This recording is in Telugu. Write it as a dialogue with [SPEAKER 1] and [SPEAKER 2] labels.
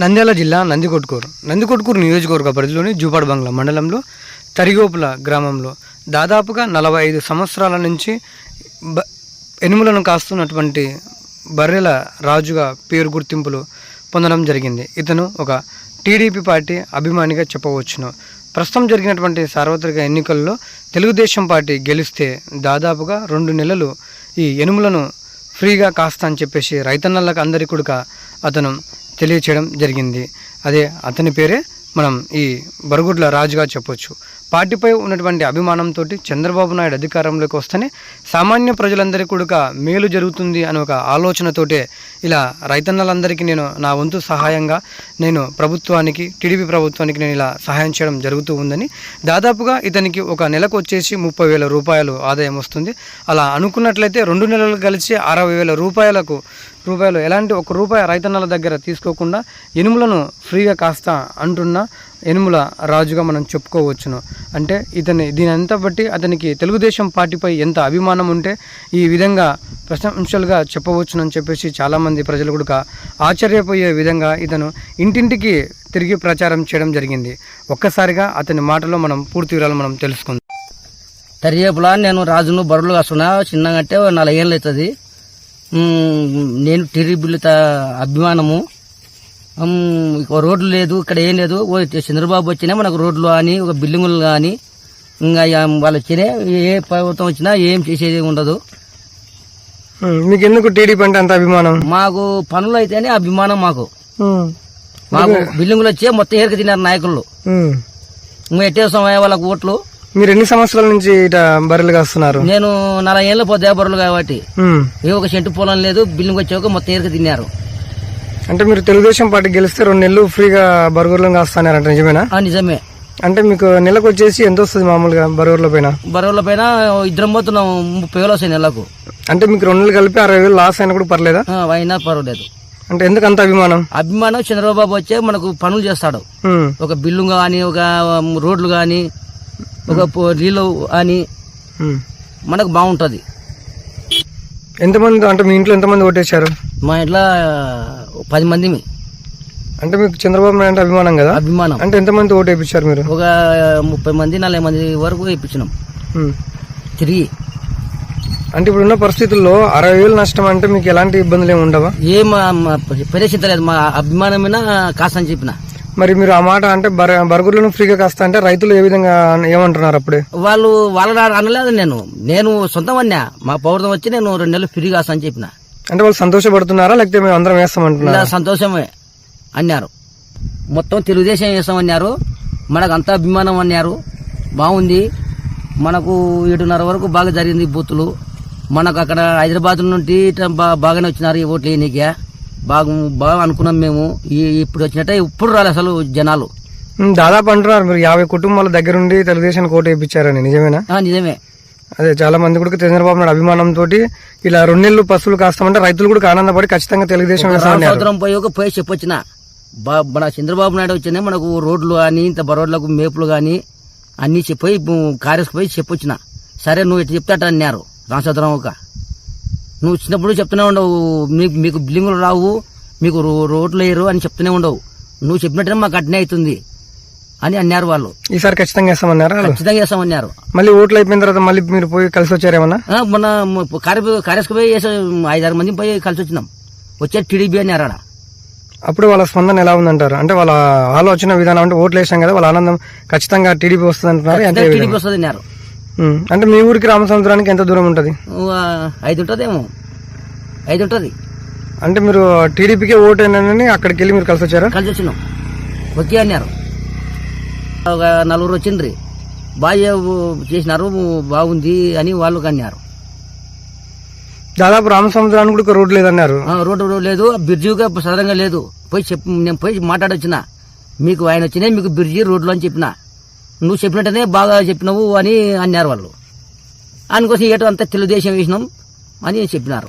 [SPEAKER 1] నంద్యాల జిల్లా నందికొట్కూరు. నందికొట్కూరు నియోజకవర్గ పరిధిలోని జూపాడు బంగ్లా మండలంలో తరిగోపుల గ్రామంలో దాదాపుగా నలభై ఐదు సంవత్సరాల నుంచి బ ఎనుములను కాస్తున్నటువంటి బర్రెల రాజుగా పేరు గుర్తింపులు పొందడం జరిగింది. ఇతను ఒక టీడీపీ పార్టీ అభిమానిగా చెప్పవచ్చును. ప్రస్తుతం జరిగినటువంటి సార్వత్రిక ఎన్నికల్లో తెలుగుదేశం పార్టీ గెలిస్తే దాదాపుగా రెండు నెలలు ఈ ఎనుములను ఫ్రీగా కాస్తా అని చెప్పేసి రైతన్నలకు అందరి కూడా అతను తెలియచేయడం జరిగింది. అదే అతని పేరే మనం ఈ బరుగుడ్ల రాజుగా చెప్పొచ్చు. పార్టీపై ఉన్నటువంటి అభిమానంతో చంద్రబాబు నాయుడు అధికారంలోకి వస్తేనే సామాన్య ప్రజలందరికీ కూడా మేలు జరుగుతుంది అనే ఒక ఆలోచనతోటే ఇలా రైతన్నలందరికీ నేను నా వంతు సహాయంగా నేను ప్రభుత్వానికి టీడీపీ ప్రభుత్వానికి నేను ఇలా సహాయం చేయడం జరుగుతూ ఉందని దాదాపుగా ఇతనికి ఒక నెలకు వచ్చేసి ముప్పై వేల రూపాయలు ఆదాయం వస్తుంది. అలా అనుకున్నట్లయితే రెండు నెలలు కలిసి అరవై వేల రూపాయలకు రూపాయలు ఎలాంటి ఒక రూపాయి రైతన్నల దగ్గర తీసుకోకుండా ఎనుములను ఫ్రీగా కాస్తా అంటున్న ఎనుముల రాజుగా మనం చెప్పుకోవచ్చును. అంటే ఇతని దీని అంతా బట్టి అతనికి తెలుగుదేశం పార్టీపై ఎంత అభిమానం ఉంటే ఈ విధంగా ప్రశంసలుగా చెప్పవచ్చునని చెప్పేసి చాలామంది ప్రజలు కూడా ఆశ్చర్యపోయే విధంగా ఇతను ఇంటింటికి తిరిగి ప్రచారం చేయడం జరిగింది. ఒక్కసారిగా అతని మాటలో మనం పూర్తి వివరాలు మనం తెలుసుకుందాం.
[SPEAKER 2] తరియేపులా నేను రాజును బరువులు కాస్తున్నా చిన్నగా అంటే నాలుగేళ్ళు అవుతుంది. నేను టిరిబుల్ అభిమానము. రోడ్లు లేదు ఇక్కడ ఏం లేదు. ఓ చంద్రబాబు వచ్చినా మనకు రోడ్లు కానీ ఒక బిల్డింగులు కానీ ఇంకా వాళ్ళు వచ్చినా ఏ ప్రభుత్వం వచ్చినా ఏం చేసేది ఉండదు.
[SPEAKER 1] మీకు ఎందుకు టీడీపీ అంటే అంత అభిమానం?
[SPEAKER 2] మాకు పనులు అయితేనే అభిమానం మాకు. మాకు బిల్డింగులు వచ్చే మొత్తం ఏరిక తిన్నారు నాయకులు ఇంకా ఎట్టేస్తాం వాళ్ళకు ఓట్లు.
[SPEAKER 1] మీరు ఎన్ని సంవత్సరాల నుంచి ఇట బర్రెలు కాస్తున్నారు?
[SPEAKER 2] నేను నలభై ఏళ్ళు పోతే బరువులు కాబట్టి. ఏ ఒక చెట్టు పొలం లేదు బిల్డింగ్ వచ్చాక మొత్తం ఏరిక తిన్నారు
[SPEAKER 1] అంటే మీరు తెలుగుదేశం పార్టీ గెలిస్తే రెండు నెలలు ఫ్రీగా బర్గూర్లను కాస్తానారంట నిజమేనా?
[SPEAKER 2] ఆ నిజమే.
[SPEAKER 1] అంటే మీకు నెలకు వచ్చేసి ఎంత వస్తుంది మామూలుగా బర్గూర్ల పైన?
[SPEAKER 2] బరువుల పైన ఇద్దరం పోతున్నాం ముప్పై వేలు వస్తాయి నెలకు.
[SPEAKER 1] అంటే మీకు రెండు నెలలు కలిపి అరవై వేలు లాస్ అయినా కూడా పర్లేదా?
[SPEAKER 2] అయినా పర్వాలేదు.
[SPEAKER 1] అంటే ఎందుకు అంత అభిమానం?
[SPEAKER 2] అభిమానం చంద్రబాబు వచ్చే మనకు పనులు చేస్తాడు. ఒక బిల్లు కానీ ఒక రోడ్లు కానీ ఒక నీళ్ళు కానీ
[SPEAKER 1] ఉమ్.
[SPEAKER 2] మనకు బాగుంటుంది.
[SPEAKER 1] ఎంతమంది అంటే మీ ఇంట్లో ఎంతమంది ఓటేశారు
[SPEAKER 2] మా ఇంట్లో పది మంది
[SPEAKER 1] అంటే మీకు చంద్రబాబు నాయుడు అంటే అభిమానం కదా?
[SPEAKER 2] అభిమానం.
[SPEAKER 1] అంటే ఎంతమంది ఓటు వేయించారు మీరు?
[SPEAKER 2] ఒక ముప్పై మంది నలభై మంది వరకు
[SPEAKER 1] ఉమ్.
[SPEAKER 2] తిరిగి.
[SPEAKER 1] అంటే ఇప్పుడున్న పరిస్థితుల్లో అరవై వేలు నష్టం అంటే మీకు ఎలాంటి ఇబ్బందులు ఏమి ఉండవా?
[SPEAKER 2] ఏం పరిచింతలేదు మా అభిమానమైన కాసని చెప్పిన.
[SPEAKER 1] మరి మీరు ఆ మాట అంటే బర బర్గూర్లను ఫ్రీగా కాస్తా అంటే రైతులు ఏ విధంగా ఏమంటున్నారు అప్పుడే?
[SPEAKER 2] వాళ్ళు వాళ్ళ అనలేదు నేను. నేను సొంతం అన్నా. మా పౌరతం వచ్చి నేను రెండు నెలలు ఫ్రీ కాసా అని చెప్పిన.
[SPEAKER 1] అంటే వాళ్ళు సంతోషపడుతున్నారా? లేకపోతే మేము అందరం వేస్తామంటున్నారా?
[SPEAKER 2] సంతోషమే అన్నారు. మొత్తం తెలుగుదేశం వేస్తామన్నారు మనకు అంతా అభిమానం అన్నారు. బాగుంది. మనకు ఏడున్నర వరకు బాగా జరిగింది బూతులు. మనకు అక్కడ హైదరాబాద్ నుండి బాగానే వచ్చినారు ఈ ఓట్లు వేయనీకే. బాగా బాగా అనుకున్నాం మేము. ఇప్పుడు వచ్చినట్టే ఇప్పుడు రాలే అసలు జనాలు.
[SPEAKER 1] దాదాపు అంటున్నారు. మీరు యాభై కుటుంబాల దగ్గరుండి తెలుగుదేశం కోట వేయించారని. నిజమేనా?
[SPEAKER 2] నిజమే.
[SPEAKER 1] అదే చాలా మంది కూడా చంద్రబాబు నాయుడు అభిమానంతో ఇలా రెండు నెలలు పశువులు కాస్తామంటే రైతులు కూడా ఆనందపడి ఖచ్చితంగా తెలుగుదేశం
[SPEAKER 2] సంవత్సరం పోయి ఒక పోయి చెప్పొచ్చిన. బా- మన చంద్రబాబు నాయుడు వచ్చినా మనకు రోడ్లు కానీ ఇంత బరోడ్లకు మేపులు కానీ అన్ని చెప్పి కారేసుకు పోయి చెప్పొచ్చిన. సరే నువ్వు ఇట్లా చెప్తాట అన్నారు. రామచంద్రం ఒక. నువ్వు చిన్నప్పుడు చెప్తూనే ఉండవు. మీకు మీకు బిల్డింగులు రావు మీకు రోడ్లు వేయరు అని చెప్తూనే ఉండవు. నువ్వు చెప్పినట్టునే మాకు అట్నే అవుతుంది. అని అన్నారు వాళ్ళు.
[SPEAKER 1] ఈసారి ఖచ్చితంగా వేస్తామన్నారా?
[SPEAKER 2] ఖచ్చితంగా చేస్తామన్నారు
[SPEAKER 1] మళ్ళీ ఓట్లు అయిపోయిన తర్వాత మళ్ళీ మీరు పోయి కలిసి వచ్చారేమన్నా
[SPEAKER 2] మొన్న కారే కారేసుకు పోయి ఐదారు మంది పోయి కలిసి వచ్చినాం. వచ్చే టీడీపీ అన్నారు ఆడ
[SPEAKER 1] అప్పుడు వాళ్ళ స్పందన ఎలా ఉందంటారు? అంటే వాళ్ళ ఆలోచన విధానం అంటే ఓట్లు వేసాం కదా వాళ్ళ ఆనందం ఖచ్చితంగా టీడీపీ వస్తుంది అంటున్నారు
[SPEAKER 2] టీడీపీ? వస్తుంది అన్నారు
[SPEAKER 1] అంటే మీ ఊరికి రామసముద్రానికి ఎంత దూరం ఉంటుంది?
[SPEAKER 2] ఐదు ఉంటుందేమో. ఐదు ఉంటుంది.
[SPEAKER 1] అంటే మీరు టీడీపీకే ఓటు అక్కడికి వెళ్ళి మీరు కలిసి వచ్చారా?
[SPEAKER 2] కలిసి వచ్చినాం. ఓకే అన్నారు. ఒక నలుగురు వచ్చిండ్రి. బాగా చేసినారు బాగుంది అని వాళ్ళు అన్నారు
[SPEAKER 1] దాదాపు రామసముద్రానికి కూడా రోడ్డు లేదన్నారు.
[SPEAKER 2] రోడ్డు లేదు బ్రిడ్జిగా సదరంగా లేదు. పోయి చెప్ నేను పోయి మాట్లాడొచ్చిన మీకు ఆయన వచ్చినా మీకు బ్రిడ్జి రోడ్లు అని చెప్పిన. నువ్వు చెప్పినట్టనే బాగా చెప్పినావు అని అన్నారు వాళ్ళు. అందుకోసం ఏటో అంతా తెలుగుదేశం వేసినాం అని చెప్పినారు.